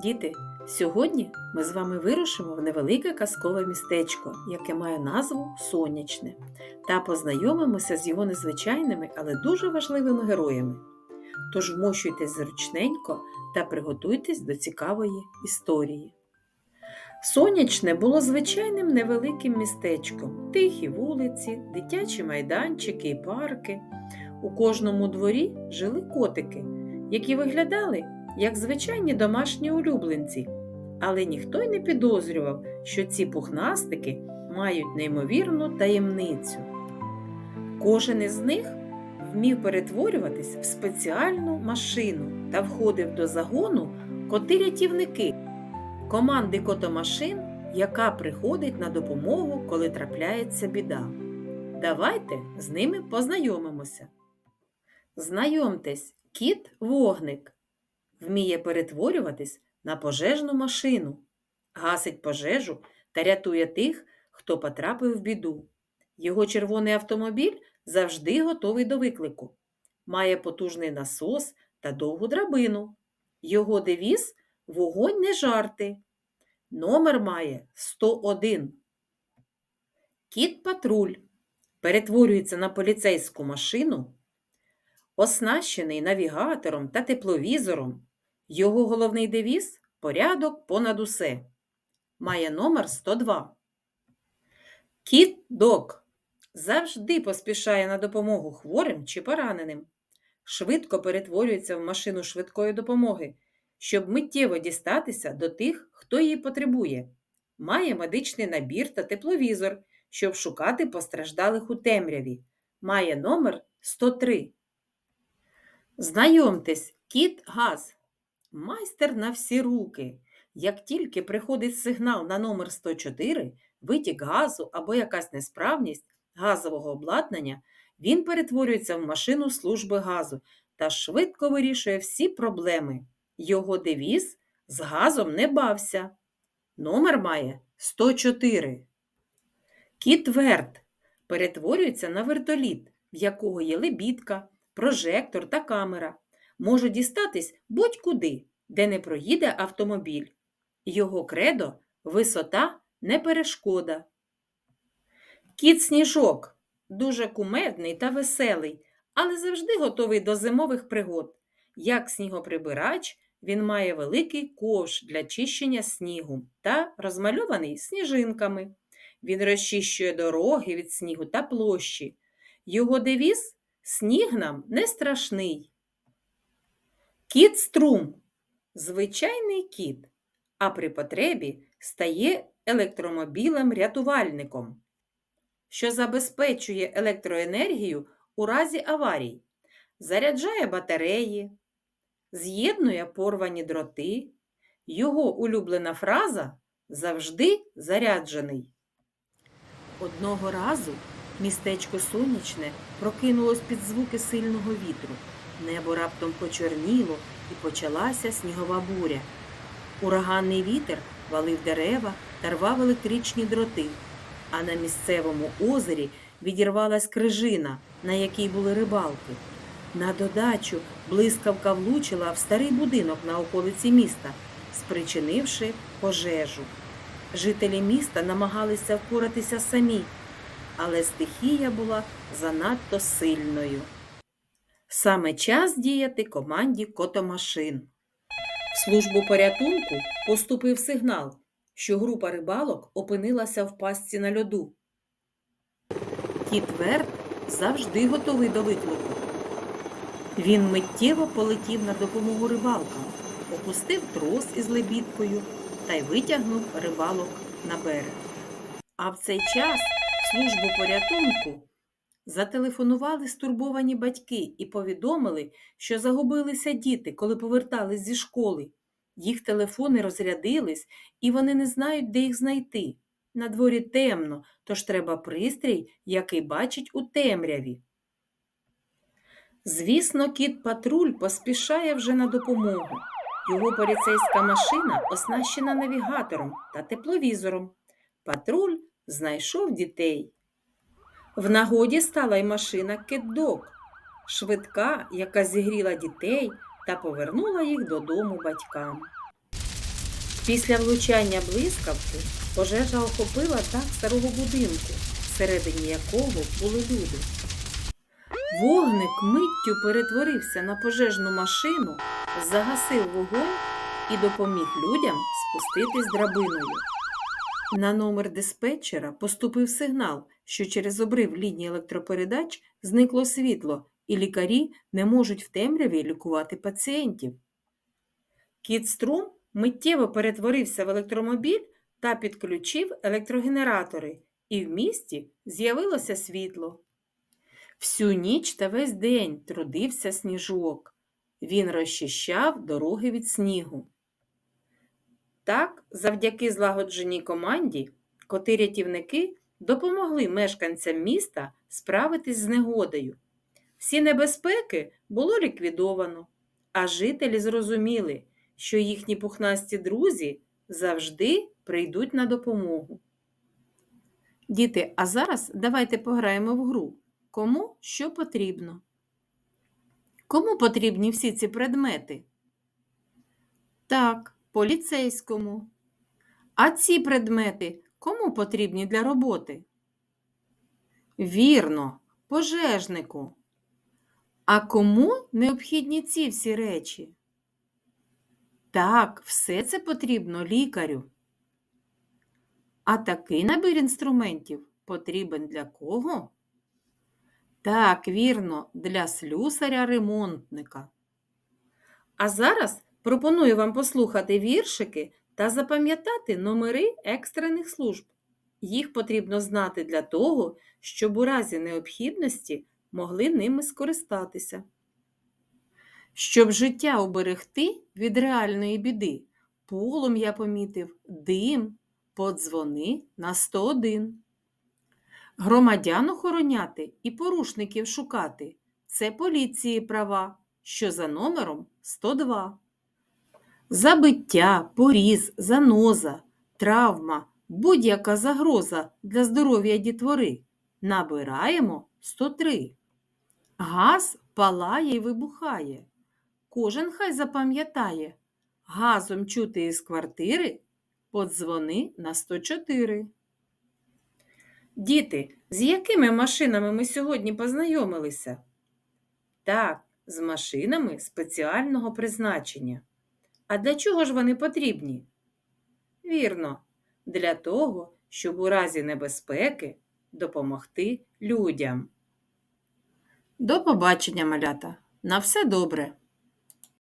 Діти, сьогодні ми з вами вирушимо в невелике казкове містечко, яке має назву Сонячне, та познайомимося з його незвичайними, але дуже важливими героями. Тож вмощуйтесь зручненько та приготуйтесь до цікавої історії. Сонячне було звичайним невеликим містечком, тихі вулиці, дитячі майданчики і парки. У кожному дворі жили котики, які виглядали як звичайні домашні улюбленці, але ніхто й не підозрював, що ці пухнастики мають неймовірну таємницю. Кожен із них вмів перетворюватись в спеціальну машину та входив до загону коти-рятівники, команди котомашин, яка приходить на допомогу, коли трапляється біда. Давайте з ними познайомимося. Знайомтесь, кіт вогник вміє перетворюватись на пожежну машину, гасить пожежу та рятує тих, хто потрапив в біду. Його червоний автомобіль завжди готовий до виклику, має потужний насос та довгу драбину. Його девіз вогонь не жарти. Номер має 101. Кіт патруль перетворюється на поліцейську машину, оснащений навігатором та тепловізором. Його головний девіз порядок понад усе. Має номер 102. Кіт Док завжди поспішає на допомогу хворим чи пораненим. Швидко перетворюється в машину швидкої допомоги, щоб миттєво дістатися до тих, хто її потребує. Має медичний набір та тепловізор, щоб шукати постраждалих у темряві. Має номер 103. Знайомтесь, кіт Газ. Майстер на всі руки. Як тільки приходить сигнал на номер 104, витік газу або якась несправність газового обладнання, він перетворюється в машину служби газу та швидко вирішує всі проблеми. Його девіз з газом не бався. Номер має 104. Кіт Верт перетворюється на вертоліт, в якого є лебідка, прожектор та камера може дістатись будь-куди, де не проїде автомобіль. Його кредо висота не перешкода. Кіт сніжок дуже кумедний та веселий, але завжди готовий до зимових пригод. Як снігоприбирач, він має великий ковш для чищення снігу та розмальований сніжинками. Він розчищує дороги від снігу та площі. Його девіз сніг нам не страшний. Кіт струм звичайний кіт, а при потребі стає електромобілем-рятувальником, що забезпечує електроенергію у разі аварій, заряджає батареї, з'єднує порвані дроти. Його улюблена фраза завжди заряджений. Одного разу містечко сонячне прокинулось під звуки сильного вітру. Небо раптом почорніло і почалася снігова буря. Ураганний вітер валив дерева та рвав електричні дроти, а на місцевому озері відірвалась крижина, на якій були рибалки. На додачу блискавка влучила в старий будинок на околиці міста, спричинивши пожежу. Жителі міста намагалися впоратися самі, але стихія була занадто сильною. Саме час діяти команді котомашин. В службу порятунку поступив сигнал, що група рибалок опинилася в пастці на льоду. Кіт Верт завжди готовий до виклику. Він миттєво полетів на допомогу рибалкам, опустив трос із лебідкою та й витягнув рибалок на берег. А в цей час в службу порятунку Зателефонували стурбовані батьки і повідомили, що загубилися діти, коли повертались зі школи. Їх телефони розрядились, і вони не знають, де їх знайти. На дворі темно, тож треба пристрій, який бачить у темряві. Звісно, кіт патруль поспішає вже на допомогу. Його поліцейська машина оснащена навігатором та тепловізором. Патруль знайшов дітей. В нагоді стала й машина кет-дог, швидка, яка зігріла дітей та повернула їх додому батькам. Після влучання блискавки пожежа охопила дах старого будинку, всередині якого були люди. Вогник миттю перетворився на пожежну машину, загасив вогонь і допоміг людям спуститись драбиною. На номер диспетчера поступив сигнал, що через обрив лінії електропередач зникло світло, і лікарі не можуть в темряві лікувати пацієнтів. Кіт Струм миттєво перетворився в електромобіль та підключив електрогенератори, і в місті з'явилося світло. Всю ніч та весь день трудився сніжок. Він розчищав дороги від снігу. Так, завдяки злагодженій команді, коти-рятівники допомогли мешканцям міста справитись з негодою. Всі небезпеки було ліквідовано, а жителі зрозуміли, що їхні пухнасті друзі завжди прийдуть на допомогу. Діти, а зараз давайте пограємо в гру. Кому що потрібно? Кому потрібні всі ці предмети? Так, поліцейському. А ці предмети кому потрібні для роботи? Вірно, пожежнику. А кому необхідні ці всі речі? Так, все це потрібно лікарю. А такий набір інструментів потрібен для кого? Так, вірно, для слюсаря-ремонтника. А зараз пропоную вам послухати віршики та запам'ятати номери екстрених служб. Їх потрібно знати для того, щоб у разі необхідності могли ними скористатися. Щоб життя оберегти від реальної біди, полум'я помітив, дим, подзвони на 101. Громадян охороняти і порушників шукати це поліції права, що за номером 102. Забиття, поріз, заноза, травма, будь-яка загроза для здоров'я дітвори. Набираємо 103. Газ палає і вибухає. Кожен хай запам'ятає. Газом чути із квартири подзвони на 104. Діти, з якими машинами ми сьогодні познайомилися? Так, з машинами спеціального призначення. А для чого ж вони потрібні? Вірно, для того, щоб у разі небезпеки допомогти людям. До побачення, малята! На все добре!